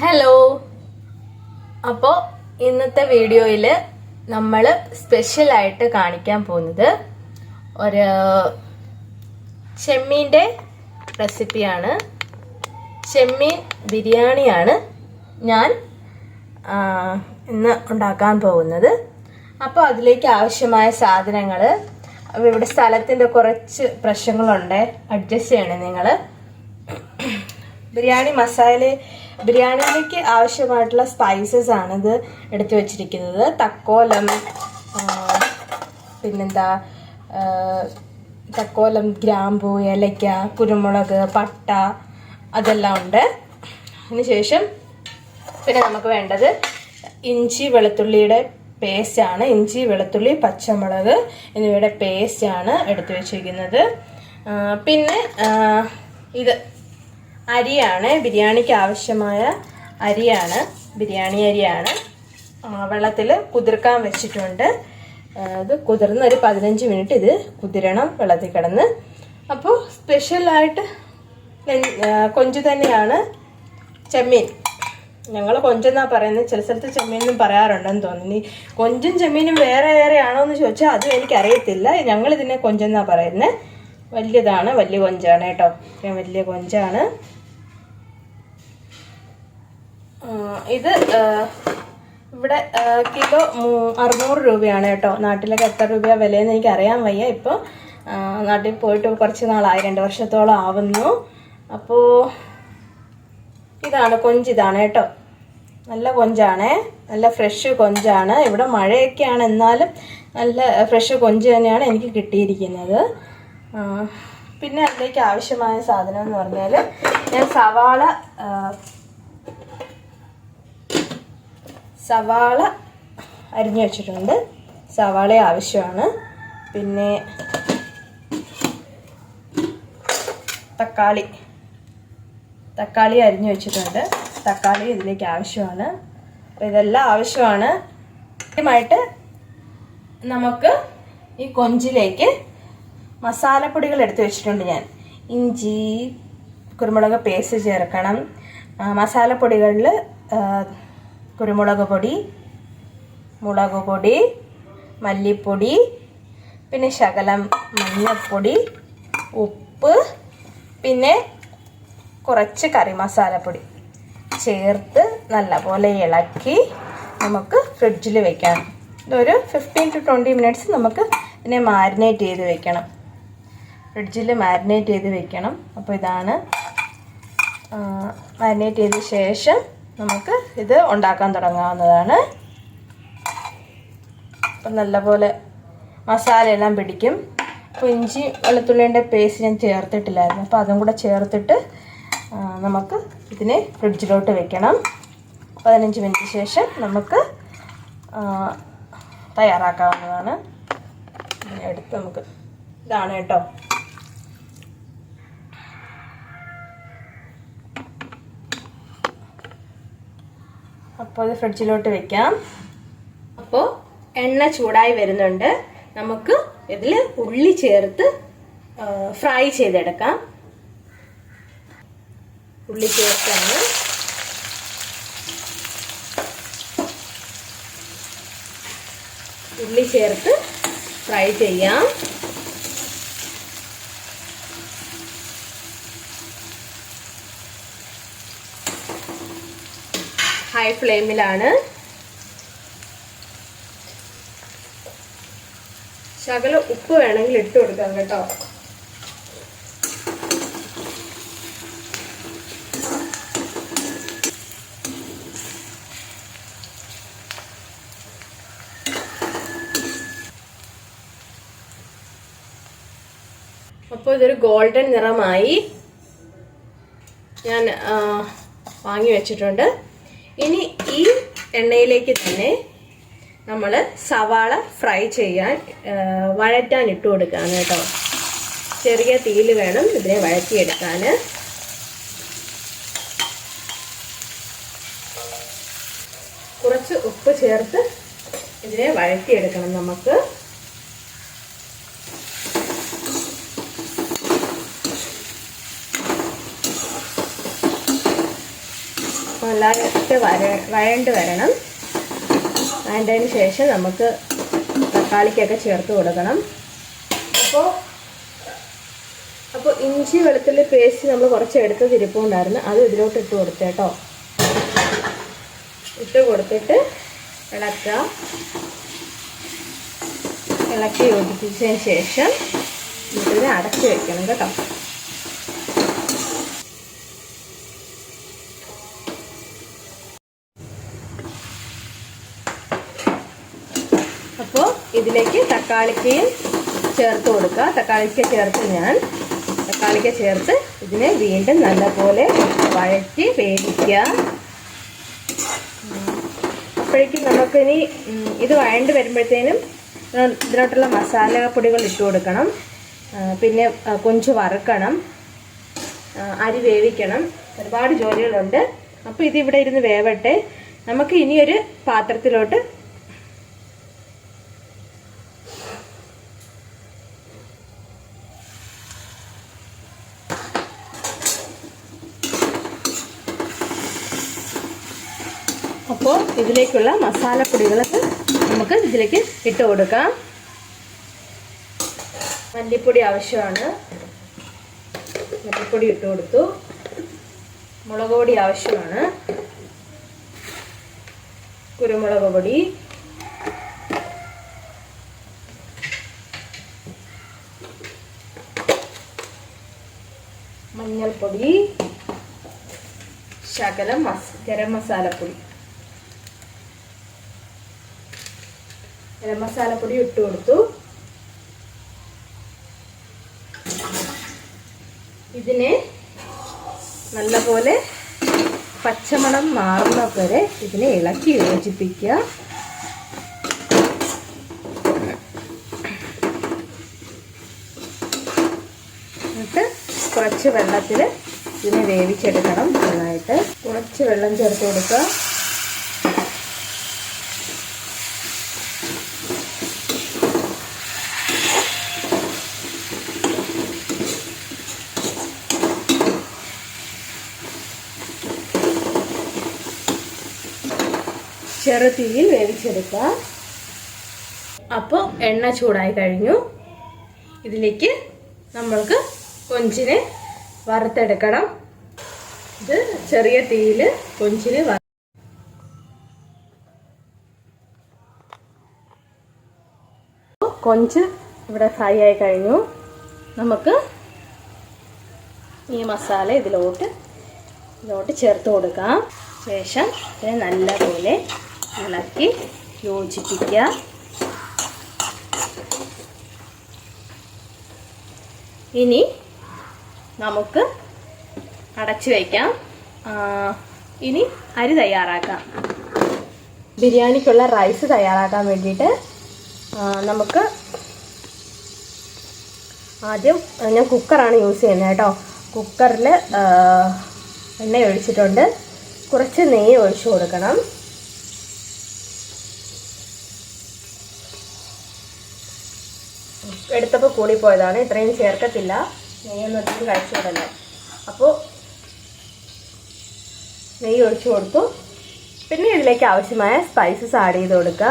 Hello അപ്പോൾ ഇന്നത്തെ വീഡിയോയിൽ നമ്മൾ സ്പെഷ്യലായിട്ട് കാണിക്കാൻ പോകുന്നത് ഒരു ചെമ്മീന്റെ റെസിപ്പിയാണ് ചെമ്മീൻ ബിരിയാണിയാണ് ഞാൻ ഇന്ന് ഉണ്ടാക്കാൻ പോകുന്നത്. അപ്പോൾ അതിലേക്ക് ആവശ്യമായ സാധനങ്ങൾ ഇവിടെ സ്ഥലത്തിന്റെ കുറച്ച് പ്രശ്നങ്ങളുണ്ട്. അഡ്ജസ്റ്റ് ചെയ്യണേ നിങ്ങൾ ബിരിയാണി മസാല ബിരിയാണിയിലേക്ക് ആവശ്യമായിട്ടുള്ള സ്പൈസസ് ആണ് ഇത് എടുത്തു വെച്ചിരിക്കുന്നത്. തക്കോലം പിന്നെന്താ തക്കോലം ഗ്രാമ്പു ഏലയ്ക്ക കുരുമുളക് പട്ട അതെല്ലാം ഉണ്ട്. അതിനുശേഷം പിന്നെ നമുക്ക് വേണ്ടത് ഇഞ്ചി വെളുത്തുള്ളിയുടെ പേസ്റ്റാണ് ഇഞ്ചി വെളുത്തുള്ളി പച്ചമുളക് എന്നിവയുടെ പേസ്റ്റാണ് എടുത്തു വെച്ചിരിക്കുന്നത്. പിന്നെ ഇത് അരിയാണ്. ബിരിയാണിക്ക് ആവശ്യമായ അരിയാണ്. ബിരിയാണി അരിയാണ്. വെള്ളത്തിൽ കുതിർക്കാൻ വെച്ചിട്ടുണ്ട്. ഇത് കുതിർന്ന് ഒരു പതിനഞ്ച് മിനിറ്റ് ഇത് കുതിരണം വെള്ളത്തിൽ കിടന്ന്. അപ്പോൾ സ്പെഷ്യലായിട്ട് കൊഞ്ച് തന്നെയാണ് ചെമ്മീൻ. ഞങ്ങൾ കൊഞ്ചെന്നാ പറയുന്നത് ചില സ്ഥലത്ത് ചെമ്മീനും പറയാറുണ്ടെന്ന് തോന്നുന്നു. കൊഞ്ചും ചെമ്മീനും വേറെ വേറെ ആണോ എന്ന് ചോദിച്ചാൽ അതും എനിക്കറിയത്തില്ല. ഞങ്ങൾ ഇതിനെ കൊഞ്ചെന്നാ പറയുന്നത് വലിയതാണ് വലിയ കൊഞ്ചാണ് കേട്ടോ. വലിയ കൊഞ്ചാണ്. ഇത് ഇവിടെ കിലോ അറുന്നൂറ് രൂപയാണ് കേട്ടോ. നാട്ടിലൊക്കെ എത്ര രൂപ വിലയെന്ന് എനിക്ക് അറിയാൻ വയ്യ ഇപ്പോൾ നാട്ടിൽ പോയിട്ട് കുറച്ച് നാളായി രണ്ട് വർഷത്തോളം ആവുന്നു. അപ്പോൾ ഇതാണ് കൊഞ്ച് ഇതാണ് കേട്ടോ. നല്ല കൊഞ്ചാണേ നല്ല ഫ്രഷ് കൊഞ്ചാണ്. ഇവിടെ മഴയൊക്കെയാണ് എന്നാലും നല്ല ഫ്രഷ് കൊഞ്ച് തന്നെയാണ് എനിക്ക് കിട്ടിയിരിക്കുന്നത്. പിന്നെ അതിലേക്ക് ആവശ്യമായ സാധനം എന്ന് പറഞ്ഞാൽ ഞാൻ സവാള സവാള അരിഞ്ഞു വെച്ചിട്ടുണ്ട്. സവാള ആവശ്യമാണ്. പിന്നെ തക്കാളി തക്കാളി അരിഞ്ഞു വെച്ചിട്ടുണ്ട്. തക്കാളി ഇതിലേക്ക് ആവശ്യമാണ്. അപ്പോൾ ഇതെല്ലാം ആവശ്യമാണ്. ആദ്യമായിട്ട് നമുക്ക് ഈ കൊഞ്ചിലേക്ക് മസാലപ്പൊടികൾ എടുത്തു വെച്ചിട്ടുണ്ട് ഞാൻ. ഇഞ്ചി കുരുമുളക് പേസ്റ്റ് ചേർക്കണം. മസാലപ്പൊടികളിൽ കുരുമുളക് പൊടി മുളക് പൊടി മല്ലിപ്പൊടി പിന്നെ ശകലം മഞ്ഞൾപ്പൊടി ഉപ്പ് പിന്നെ കുറച്ച് കറി മസാലപ്പൊടി ചേർത്ത് നല്ലപോലെ ഇളക്കി നമുക്ക് ഫ്രിഡ്ജിൽ വെക്കണം ഇതൊരു ഫിഫ്റ്റീൻ ടു ട്വന്റി മിനിറ്റ്സ് നമുക്ക് ഇതിനെ മാരിനേറ്റ് ചെയ്ത് വെക്കണം. ഫ്രിഡ്ജിൽ മാരിനേറ്റ് ചെയ്ത് വെക്കണം. അപ്പോൾ ഇതാണ് മാരിനേറ്റ് ചെയ്ത ശേഷം നമുക്ക് ഇത് ഉണ്ടാക്കാൻ തുടങ്ങാവുന്നതാണ്. അപ്പം നല്ലപോലെ മസാലയെല്ലാം പിടിക്കും. അപ്പോൾ ഇഞ്ചി വെളുത്തുള്ളിന്റെ പേസ്റ്റ് ഞാൻ ചേർത്തിട്ടില്ലായിരുന്നു. അപ്പോൾ അതും കൂടെ ചേർത്തിട്ട് നമുക്ക് ഇതിനെ ഫ്രിഡ്ജിലോട്ട് വെക്കണം. പതിനഞ്ച് മിനിറ്റ് ശേഷം നമുക്ക് തയ്യാറാക്കാവുന്നതാണ്. എടുത്ത് നമുക്ക് ഇതാണ് കേട്ടോ. അപ്പോൾ അത് ഫ്രിഡ്ജിലോട്ട് വെക്കാം. അപ്പോൾ എണ്ണ ചൂടായി വരുന്നുണ്ട്. നമുക്ക് ഇതിൽ ഉള്ളി ചേർത്ത് ഫ്രൈ ചെയ്തെടുക്കാം. ഉള്ളി ചേർത്താണ്. ഉള്ളി ചേർത്ത് ഫ്രൈ ചെയ്യാം. ഹൈ ഫ്ലെയിമിലാണ് ശകല ഉപ്പ് വേണമെങ്കിൽ ഇട്ട് കൊടുക്കാം കേട്ടോ. അപ്പോൾ ഇതൊരു ഗോൾഡൻ നിറമായി ഞാൻ വാങ്ങി വെച്ചിട്ടുണ്ട്. ഇനി ഈ എണ്ണയിലേക്ക് തന്നെ നമ്മൾ സവാള ഫ്രൈ ചെയ്യാൻ വഴറ്റാൻ ഇട്ട് കൊടുക്കാൻ കേട്ടോ. ചെറിയ തീയിൽ വേണം ഇതിനെ വഴറ്റിയെടുക്കാൻ കുറച്ച് ഉപ്പ് ചേർത്ത് ഇതിനെ വഴറ്റിയെടുക്കണം നമുക്ക്. നല്ലതായിട്ട് വര വഴണ്ട് വരണം. അതിന്റെതിന് ശേഷം നമുക്ക് തക്കാളിക്കൊക്കെ ചേർത്ത് കൊടുക്കണം. അപ്പോൾ അപ്പോൾ ഇഞ്ചി വെളുത്തുള്ളി പേസ്റ്റ് നമ്മൾ കുറച്ച് എടുത്ത് തിരിപ്പുണ്ടായിരുന്നു. അത് ഇതിലോട്ട് ഇട്ട് കൊടുത്തേട്ടോ ഇട്ട് കൊടുത്തിട്ട് ഇളക്കുക. ഇളക്കി യോജിപ്പിച്ചതിന് ശേഷം ഇതിനെ അടച്ച് വെക്കണം കേട്ടോ അപ്പോൾ ഇതിലേക്ക് തക്കാളിക്കയും ചേർത്ത് കൊടുക്കുക. തക്കാളിക്ക ചേർത്ത് ഞാൻ തക്കാളിക്ക ചേർത്ത് ഇതിനെ വീണ്ടും നല്ലപോലെ വഴറ്റി വേവിക്കുക. അപ്പോഴേക്കും നമുക്കിനി ഇത് വഴണ്ട് വരുമ്പോഴത്തേനും ഇതിനോട്ടുള്ള മസാലപ്പൊടികൾ ഇട്ട് കൊടുക്കണം. പിന്നെ കൊഞ്ച് വറുക്കണം. അരി വേവിക്കണം. ഒരുപാട് ജോലികളുണ്ട്. അപ്പോൾ ഇതിവിടെ ഇരുന്ന് വേവട്ടെ. നമുക്ക് ഇനിയൊരു പാത്രത്തിലോട്ട് അപ്പോൾ ഇതിലേക്കുള്ള മസാലപ്പൊടികളൊക്കെ നമുക്ക് ഇതിലേക്ക് ഇട്ട് കൊടുക്കാം. മല്ലിപ്പൊടി ആവശ്യമാണ്. മല്ലിപ്പൊടി ഇട്ട് കൊടുത്തു. മുളക് പൊടി ആവശ്യമാണ്. കുരുമുളക് പൊടി. മഞ്ഞൾപ്പൊടി. ശകലം മസ് ഗരം മസാലപ്പൊടി. ഗരം മസാലപ്പൊടി ഇട്ട് കൊടുത്തു. ഇതിനെ നല്ലപോലെ പച്ചമണം മാറുന്ന വരെ ഇതിനെ ഇളക്കി യോജിപ്പിക്കുക. എന്നിട്ട് കുറച്ച് വെള്ളത്തിൽ ഇതിനെ വേവിച്ചെടുക്കണം നന്നായിട്ട്. കുറച്ച് വെള്ളം ചേർത്ത് കൊടുക്കുക. ചെറു തീയിൽ വേവിച്ചെടുക്കുക. അപ്പോൾ എണ്ണ ചൂടായി കഴിഞ്ഞു. ഇതിലേക്ക് നമ്മൾക്ക് കൊഞ്ചിനെ വറുത്തെടുക്കണം. ഇത് ചെറിയ തീയിൽ കൊഞ്ചിന് കൊഞ്ച് ഇവിടെ ഫ്രൈ ആയി കഴിഞ്ഞു. നമുക്ക് ഈ മസാല ഇതിലോട്ട് ഇതിലോട്ട് ചേർത്ത് കൊടുക്കാം. ശേഷം ഇതിനെ നല്ലപോലെ ഇളക്കി യോജിപ്പിക്കുക ഇനി നമുക്ക് അടച്ചു വയ്ക്കാം. ഇനി അരി തയ്യാറാക്കാം. ബിരിയാണിക്കുള്ള റൈസ് തയ്യാറാക്കാൻ വേണ്ടിയിട്ട് നമുക്ക് ആദ്യം ഞാൻ കുക്കറാണ് യൂസ് ചെയ്യുന്നത് കേട്ടോ. കുക്കറിൽ എണ്ണ ഒഴിച്ചിട്ടുണ്ട്. കുറച്ച് നെയ്യ് ഒഴിച്ചു കൊടുക്കണം. എടുത്തപ്പോൾ കൂടിപ്പോയതാണ് ഇത്രയും ചേർക്കത്തില്ല. നെയ്യൊന്നും കഴിച്ചു കൊടുക്കാം അപ്പോൾ നെയ്യ് ഒഴിച്ചു കൊടുത്തു. പിന്നെ ഇതിലേക്ക് ആവശ്യമായ സ്പൈസസ് ആഡ് ചെയ്ത് കൊടുക്കുക.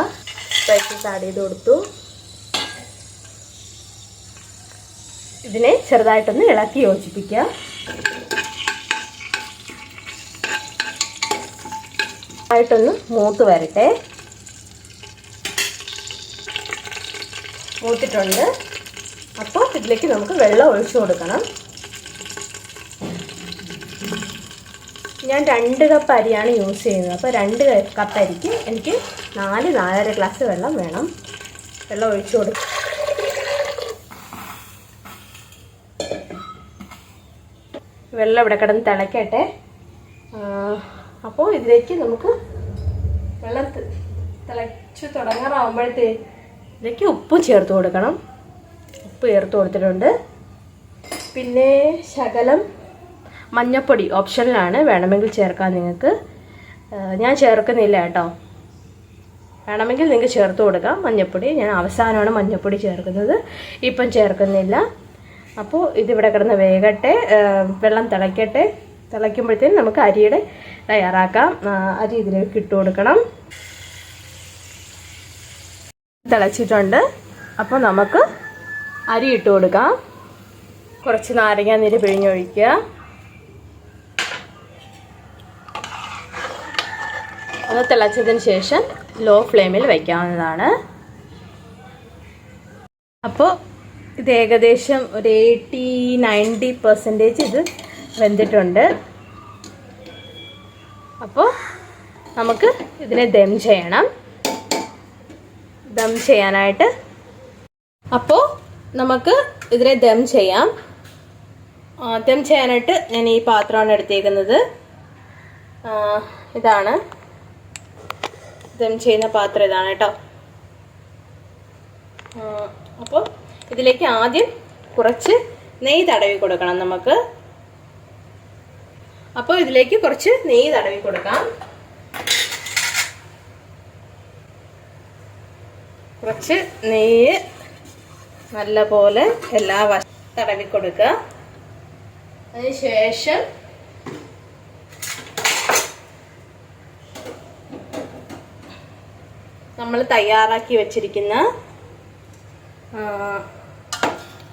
സ്പൈസസ് ആഡ് ചെയ്ത് കൊടുത്തു. ഇതിനെ ചെറുതായിട്ടൊന്ന് ഇളക്കി യോജിപ്പിക്കുക. ആയിട്ടൊന്ന് മൂത്ത് വരട്ടെ. മൂത്തിട്ടുണ്ട്. അപ്പോൾ ഇതിലേക്ക് നമുക്ക് വെള്ളം ഒഴിച്ചു കൊടുക്കണം. ഞാൻ രണ്ട് കപ്പ് അരിയാണ് യൂസ് ചെയ്യുന്നത്. അപ്പോൾ രണ്ട് കപ്പ് അരിക്ക് എനിക്ക് നാല് നാലര ഗ്ലാസ് വെള്ളം വേണം. വെള്ളം ഒഴിച്ചു കൊടുക്കും വെള്ളം ഇവിടെ കിടന്ന് തിളക്കട്ടെ. അപ്പോൾ ഇതിലേക്ക് നമുക്ക് വെള്ളം തിളച്ചു തുടങ്ങാറാവുമ്പോഴത്തേ ഇതിലേക്ക് ഉപ്പും ചേർത്ത് കൊടുക്കണം. ഉപ്പ് ചേർത്ത് കൊടുത്തിട്ടുണ്ട്. പിന്നെ ശകലം മഞ്ഞപ്പൊടി ഓപ്ഷനിലാണ് വേണമെങ്കിൽ ചേർക്കാം നിങ്ങൾക്ക്. ഞാൻ ചേർക്കുന്നില്ല കേട്ടോ. വേണമെങ്കിൽ നിങ്ങൾക്ക് ചേർത്ത് കൊടുക്കാം. മഞ്ഞപ്പൊടി. ഞാൻ അവസാനമാണ് മഞ്ഞപ്പൊടി ചേർക്കുന്നത്. ഇപ്പം ചേർക്കുന്നില്ല. അപ്പോൾ ഇതിവിടെ കിടന്ന് വേകട്ടെ. വെള്ളം തിളയ്ക്കട്ടെ തിളയ്ക്കുമ്പോഴത്തേനും നമുക്ക് അരിയുടെ തയ്യാറാക്കാം. അരി ഇതിലേക്ക് ഇട്ട് കൊടുക്കണം. തിളച്ചിട്ടുണ്ട്. അപ്പോൾ നമുക്ക് അരി ഇട്ട് കൊടുക്കാം. കുറച്ച് നാരങ്ങ നീര് പിഴിഞ്ഞൊഴിക്കുക. അത് തിളച്ചതിന് ശേഷം ലോ ഫ്ലെയിമിൽ വയ്ക്കാവുന്നതാണ് അപ്പോൾ ഇത് ഏകദേശം ഒരു എയ്റ്റി നയന്റി പെർസെന്റേജ് ഇത് വെന്തിട്ടുണ്ട്. അപ്പോൾ നമുക്ക് ഇതിനെ ദം ചെയ്യണം. ദം ചെയ്യാനായിട്ട്. അപ്പോൾ നമുക്ക് ഇതിനെ ദം ചെയ്യാം. ദം ചെയ്യാനായിട്ട് ഞാൻ ഈ പാത്രമാണ് എടുത്തേക്കുന്നത്. ഇതാണ്. ദം ചെയ്യുന്ന പാത്രം ഇതാണ് കേട്ടോ. അപ്പോൾ ഇതിലേക്ക് ആദ്യം കുറച്ച് നെയ്യ് തടവി കൊടുക്കണം നമുക്ക്. അപ്പോൾ ഇതിലേക്ക് കുറച്ച് നെയ്യ് തടവി കൊടുക്കാം. കുറച്ച് നെയ്യ് നല്ലപോലെ എല്ലാ വശ തടവി കൊടുക്കുക. അതിനുശേഷം നമ്മൾ തയ്യാറാക്കി വെച്ചിരിക്കുന്ന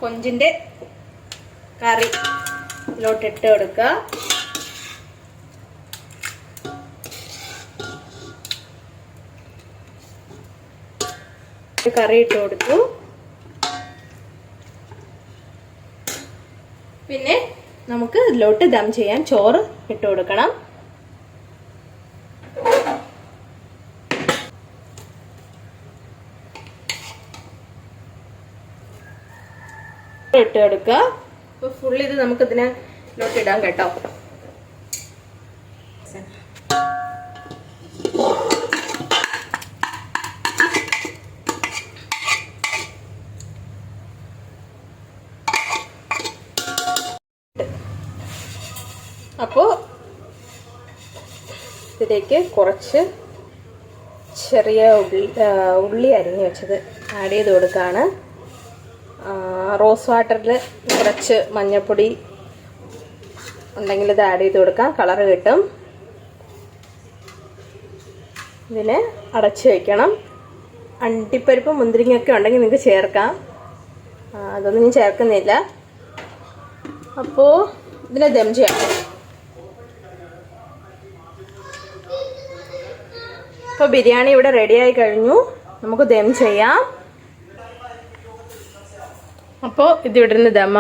കൊഞ്ചിന്റെ കറി ഇതിലോട്ടിട്ട് കൊടുക്കുക. കറി ഇട്ട് കൊടുത്തു പിന്നെ നമുക്ക് ഇതിലോട്ട് ദം ചെയ്യാൻ ചോറ് ഇട്ട് കൊടുക്കണം. ഇട്ട് കൊടുക്കുക. ഫുൾ ഇത് നമുക്ക് ഇതിനെ ഇടാം കേട്ടോ. ഇതിലേക്ക് കുറച്ച് ചെറിയ ഉള്ളി ഉള്ളി അരിഞ്ഞ് വെച്ചത് ആഡ് ചെയ്ത് കൊടുക്കുകയാണ് റോസ് വാട്ടറിൽ കുറച്ച് മഞ്ഞൾപ്പൊടി ഉണ്ടെങ്കിൽ ഇത് ആഡ് ചെയ്ത് കൊടുക്കാം. കളർ കിട്ടും. ഇതിനെ അടച്ച് വയ്ക്കണം അണ്ടിപ്പരിപ്പ് മുന്തിരിങ്ങയൊക്കെ ഉണ്ടെങ്കിൽ നിങ്ങൾക്ക് ചേർക്കാം. അതൊന്നും ഞാൻ ചേർക്കുന്നില്ല. അപ്പോൾ ഇതിനെ ദം ചെയ്യാം. അപ്പോൾ ബിരിയാണി ഇവിടെ റെഡിയായി കഴിഞ്ഞു. നമുക്ക് ദം ചെയ്യാം. അപ്പോൾ ഇതിവിടെ നിന്ന് ദം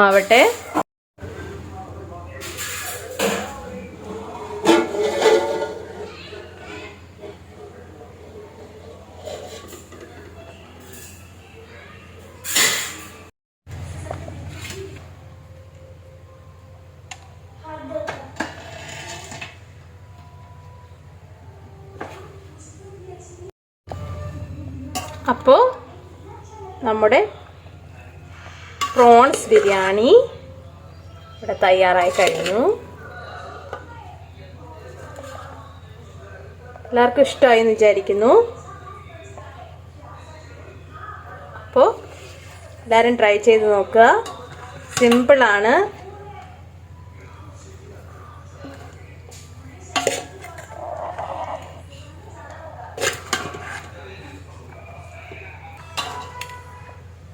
അപ്പോൾ നമ്മുടെ പ്രോൺസ് ബിരിയാണി ഇവിടെ തയ്യാറായി കഴിഞ്ഞു. എല്ലാവർക്കും ഇഷ്ടമായി എന്ന് വിചാരിക്കുന്നു. അപ്പോൾ എല്ലാവരും ട്രൈ ചെയ്ത് നോക്കുക. സിമ്പിളാണ്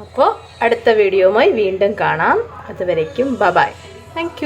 അപ്പോൾ അടുത്ത വീഡിയോയുമായി വീണ്ടും കാണാം. അതുവരയ്ക്കും ബബായ് താങ്ക്